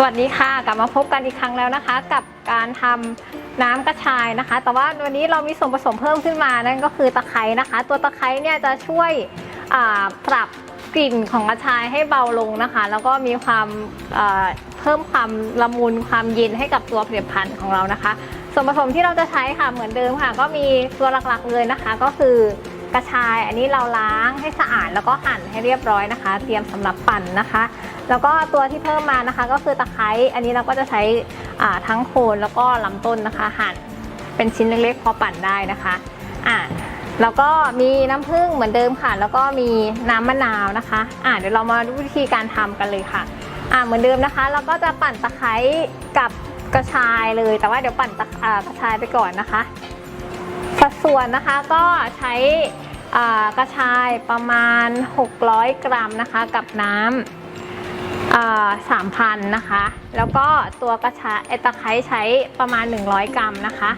สวัสดีค่ะกลับมาพบกันอีกครั้งแล้วนะคะ กับการทำน้ำกระชายนะคะ แต่ว่าวันนี้เรามีส่วนผสมเพิ่มขึ้นมานั่นก็คือตะไคร้นะคะ ตัวตะไคร้เนี่ยจะช่วยปรับกลิ่นของกระชายให้เบาลงนะคะ แล้วก็มีความเพิ่มความละมุนความเย็นให้กับตัวผลิตภัณฑ์ของเรานะคะ ส่วนผสมที่เราจะใช้ค่ะเหมือนเดิมค่ะ ก็มีตัวหลักๆเลยนะคะ ก็คือ กระชาย อันนี้เราล้างให้สะอาดแล้วก็หั่นให้เรียบร้อยนะคะ เตรียมสำหรับปั่นนะคะ แล้วก็ตัวที่เพิ่มมานะคะ ก็คือตะไคร้อันนี้เราก็จะใช้ทั้งโคนแล้วก็ลำต้นนะคะ หั่นเป็นชิ้นเล็กๆพอปั่นได้นะคะอ่าแล้วก็มีน้ำผึ้งเหมือนเดิมค่ะ แล้วก็มีน้ำมะนาวนะคะอ่าเดี๋ยวเรามาดูวิธีการทำกันเลยค่ะอ่าเหมือนเดิมนะคะ เราก็จะปั่นตะไคร้กับกระชายเลย แต่ว่าเดี๋ยวปั่นตะกระชายไปก่อนนะคะ สัดส่วนนะคะก็ใช้กระชายประมาณ 600 กรัมนะคะกับน้ำสามพันนะคะ แล้วก็ตัวกระชายไอตะไคร้ใช้ประมาณ 100 กรัมนะคะ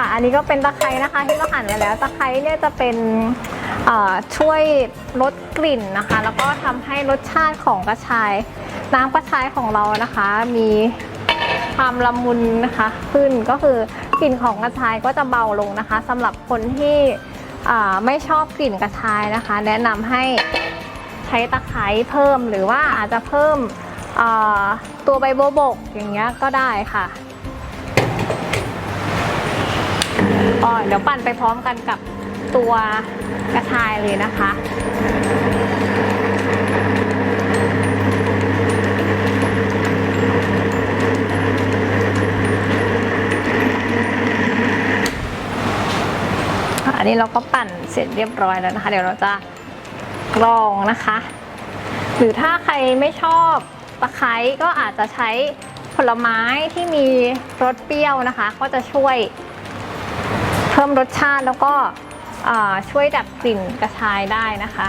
ค่ะ อันนี้ก็เป็นตะไคร้นะคะที่เราหั่นไว้แล้ว ตะไคร้เนี่ยจะเป็นช่วยลดกลิ่นนะคะ แล้วก็ทำให้รสชาติของกระชาย น้ำกระชายของเรานะคะ มีความละมุนนะคะขึ้นก็คือกลิ่นของกระชายก็จะเบาลงนะคะสำหรับคนที่ไม่ชอบกลิ่นกระชายนะคะ แนะนำให้ใช้ตะไคร้เพิ่มหรือว่าอาจจะเพิ่มตัวใบโบบกอย่างเงี้ยก็ได้ค่ะ ก็เดี๋ยวปั่นไปพร้อมกันกับตัวกระชายเลยนะคะอันนี้เราก็ปั่นเสร็จเรียบร้อยแล้วนะคะ เดี๋ยวเราจะกรองนะคะ หรือถ้าใครไม่ชอบตะไคร้ก็อาจจะใช้ผลไม้ที่มีรสเปรี้ยวนะคะ ก็จะช่วย พิ่มรสชาติแล้วก็ช่วยดับกลิ่นกระชายได้นะคะ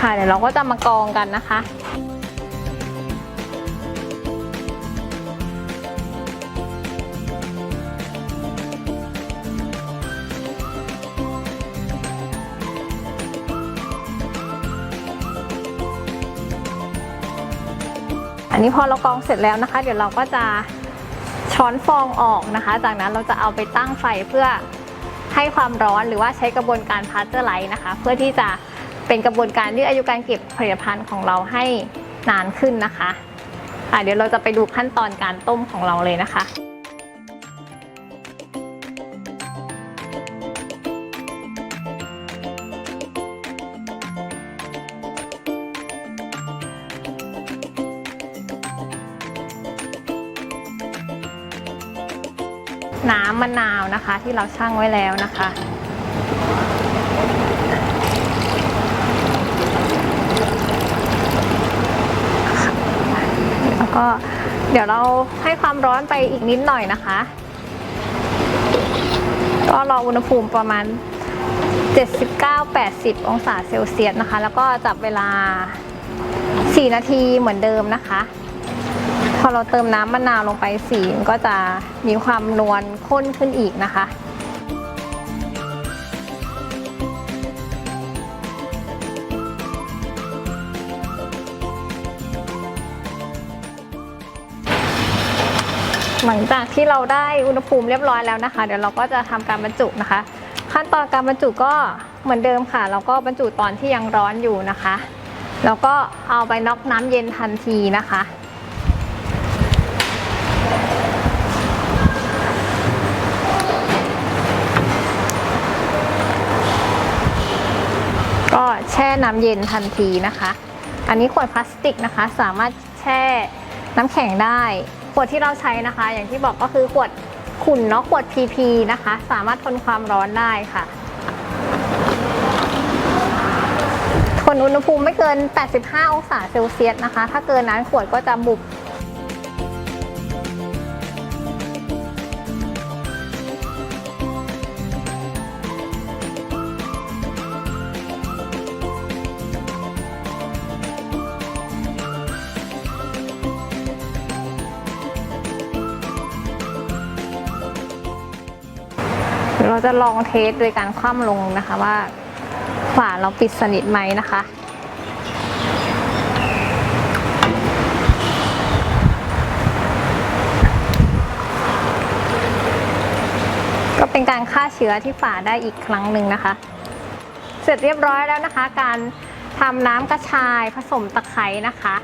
ค่ะเดี๋ยวเราก็จะมากรองกันนะคะ อันนี้พอเรากรองเสร็จแล้วนะคะ เดี๋ยวเราก็จะช้อนฟองออกนะคะ จากนั้นเราจะเอาไปตั้งไฟเพื่อให้ความร้อนหรือว่าใช้กระบวนการพาสเจอร์ไลท์นะคะ เพื่อที่จะเป็นกระบวนการยืดอายุการเก็บผลิตภัณฑ์ของเราให้นานขึ้นนะคะะเดี๋ยวเราจะไปดูขั้นตอนการต้มของเราเลยนะคะ น้ำมะนาวนะคะ ที่เราชั่งไว้แล้วนะคะ แล้วก็เดี๋ยวเราให้ความร้อนไปอีกนิดหน่อยนะคะ ก็รออุณหภูมิประมาณ 79-80 องศาเซลเซียสนะคะ แล้วก็จับเวลา 4 นาทีเหมือนเดิมนะคะ พอเราเติมน้ำมะนาวลงไปสีมันก็จะมีความนวลข้นขึ้นอีกนะคะหลังจากที่เราได้อุณหภูมิเรียบร้อยแล้วนะคะ เดี๋ยวเราก็จะทำการบรรจุนะคะ ขั้นตอนการบรรจุก็เหมือนเดิมค่ะ เราก็บรรจุตอนที่ยังร้อนอยู่นะคะ แล้วก็เอาไปน็อกน้ำเย็นทันทีนะคะ ก็ แช่น้ำเย็นทันทีนะคะ อันนี้ขวดพลาสติกนะคะ สามารถแช่น้ำแข็งได้ ขวดที่เราใช้นะคะ อย่างที่บอกก็คือขวดขุ่นเนาะขวด PP นะคะ สามารถทนความร้อนได้ค่ะ ทนอุณหภูมิไม่เกิน 85 องศาเซลเซียสนะคะ ถ้าเกินนั้นขวดก็จะบุบ เราจะลองเทสโดยการคว่ำลงนะคะว่าฝาเราปิดสนิทไหมนะคะ ก็เป็นการฆ่าเชื้อที่ฝาได้อีกครั้งหนึ่งนะคะ เสร็จเรียบร้อยแล้วนะคะ การทำน้ำกระชายผสมตะไคร้นะคะ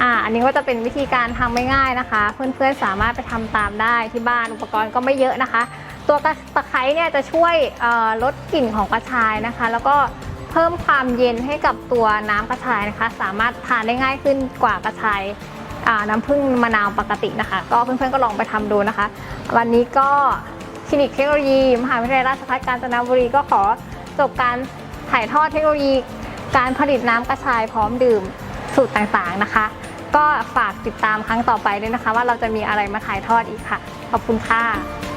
อ่าอันนี้ก็จะเป็นวิธีการทำไม่ง่ายนะคะ เพื่อนๆสามารถไปทำตามได้ที่บ้านอุปกรณ์ก็ไม่เยอะนะคะ ตัวตะไคร้เนี่ยจะช่วยลดกลิ่นของกระชายนะคะ แล้วก็เพิ่มความเย็นให้กับตัวน้ำกระชายนะคะ สามารถทานได้ง่ายขึ้นกว่ากระชายน้ำผึ้งมะนาวปกตินะคะ ก็เพื่อนๆก็ลองไปทำดูนะคะ วันนี้ก็คลินิกเทคโนโลยี มหาวิทยาลัยราชภัฏกาญจนบุรีก็ขอจบการถ่ายทอดเทคโนโลยี การผลิตน้ำกระชายพร้อมดื่มสูตรต่างๆนะคะ ก็ฝากติดตามครั้งต่อไปด้วยนะคะ ว่าเราจะมีอะไรมาถ่ายทอดอีกค่ะ ขอบคุณค่ะ